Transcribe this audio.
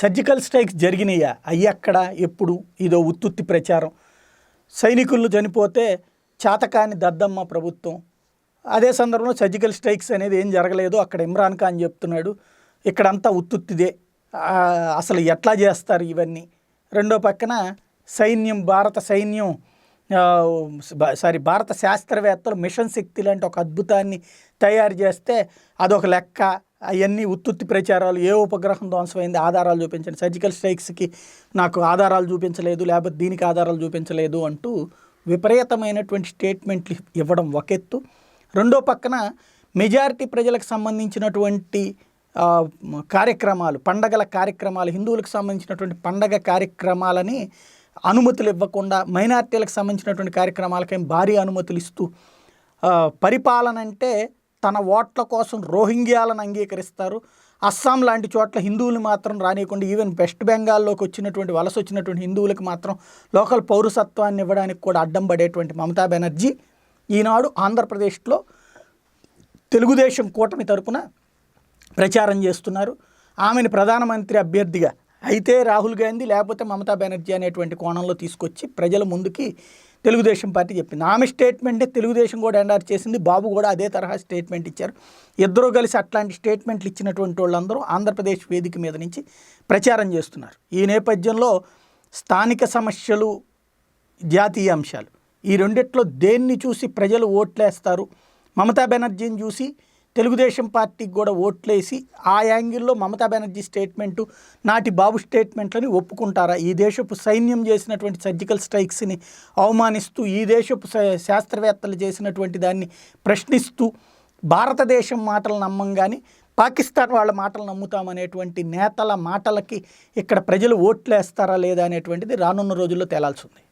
Surgical strikes జరిగినాయా అయ్యక్కడ ఎప్పుడు ఇదో ఉత్తుత్తి ప్రచారం. సైనికులు చనిపోతే చాతకాని దద్దమ్మ ప్రభుత్వం. అదే సందర్భంలో సర్జికల్ స్ట్రైక్స్ అనేది ఏం జరగలేదు అక్కడ ఇమ్రాన్ ఖాన్ చెప్తున్నాడు. ఇక్కడంతా ఉత్తుత్తిదే. అసలు ఎట్లా చేస్తారు ఇవన్నీ? రెండో పక్కన సైన్యం భారత సైన్యం సారీ భారత శాస్త్రవేత్తలు మిషన్ శక్తి లాంటి ఒక అద్భుతాన్ని తయారు చేస్తే అదొక లెక్క. అవన్నీ ఉత్తుత్తి ప్రచారాలు ఏ ఉపగ్రహం ధ్వంసమైంది ఆధారాలు చూపించండి. సర్జికల్ స్ట్రైక్స్కి నాకు ఆధారాలు చూపించలేదు లేకపోతే దీనికి ఆధారాలు చూపించలేదు అంటూ విపరీతమైనటువంటి స్టేట్మెంట్లు ఇవ్వడం ఒక ఎత్తు. రెండో పక్కన మెజారిటీ ప్రజలకు సంబంధించినటువంటి కార్యక్రమాలు పండగల కార్యక్రమాలు హిందువులకు సంబంధించినటువంటి పండగ కార్యక్రమాలని అనుమతులు ఇవ్వకుండా మైనార్టీలకు సంబంధించినటువంటి కార్యక్రమాలకేం భారీ అనుమతులు ఇస్తూ పరిపాలన అంటే తన ఓట్ల కోసం రోహింగ్యాలను అంగీకరిస్తారు. అస్సాం లాంటి చోట్ల హిందువులు మాత్రం రానియకుండా ఈవెన్ వెస్ట్ బెంగాల్లోకి వచ్చినటువంటి వలస వచ్చినటువంటి హిందువులకు మాత్రం లోకల్ పౌరసత్వాన్ని ఇవ్వడానికి కూడా అడ్డం పడేటువంటి మమతా బెనర్జీ ఈనాడు ఆంధ్రప్రదేశ్లో తెలుగుదేశం కూటమి తరపున ప్రచారం చేస్తున్నారు. ఆమెను ప్రధానమంత్రి అభ్యర్థిగా అయితే రాహుల్ గాంధీ లేకపోతే మమతా బెనర్జీ అనేటువంటి కోణంలో తీసుకొచ్చి ప్రజల ముందుకి తెలుగుదేశం పార్టీ చెప్పింది. ఆమె స్టేట్మెంటే తెలుగుదేశం కూడా ఎండార్ చేసింది. బాబు కూడా అదే తరహా స్టేట్మెంట్ ఇచ్చారు. ఇద్దరూ కలిసి అట్లాంటి స్టేట్మెంట్లు ఇచ్చినటువంటి వాళ్ళందరూ ఆంధ్రప్రదేశ్ వేదిక మీద నుంచి ప్రచారం చేస్తున్నారు. ఈ నేపథ్యంలో స్థానిక సమస్యలు జాతీయ అంశాలు. ఈ రెండిట్లో దేన్ని చూసి ప్రజలు ఓట్లేస్తారు? మమతా బెనర్జీని చూసి తెలుగుదేశం పార్టీకి కూడా ఓట్లేసి ఆ యాంగిల్లో మమతా బెనర్జీ స్టేట్మెంటు నాటి బాబు స్టేట్మెంట్లని ఒప్పుకుంటారా? ఈ దేశపు సైన్యం చేసినటువంటి సర్జికల్ స్ట్రైక్స్ని అవమానిస్తూ ఈ దేశపు శా- శాస్త్రవేత్తలు చేసినటువంటి దాన్ని ప్రశ్నిస్తూ భారతదేశం మాటలు నమ్మంగాని పాకిస్తాన్ వాళ్ళ మాటలు నమ్ముతామనేటువంటి నేతల మాటలకి ఇక్కడ ప్రజలు ఓట్లేస్తారా లేదా అనేటువంటిది రానున్న రోజుల్లో తేలాల్సి ఉంది.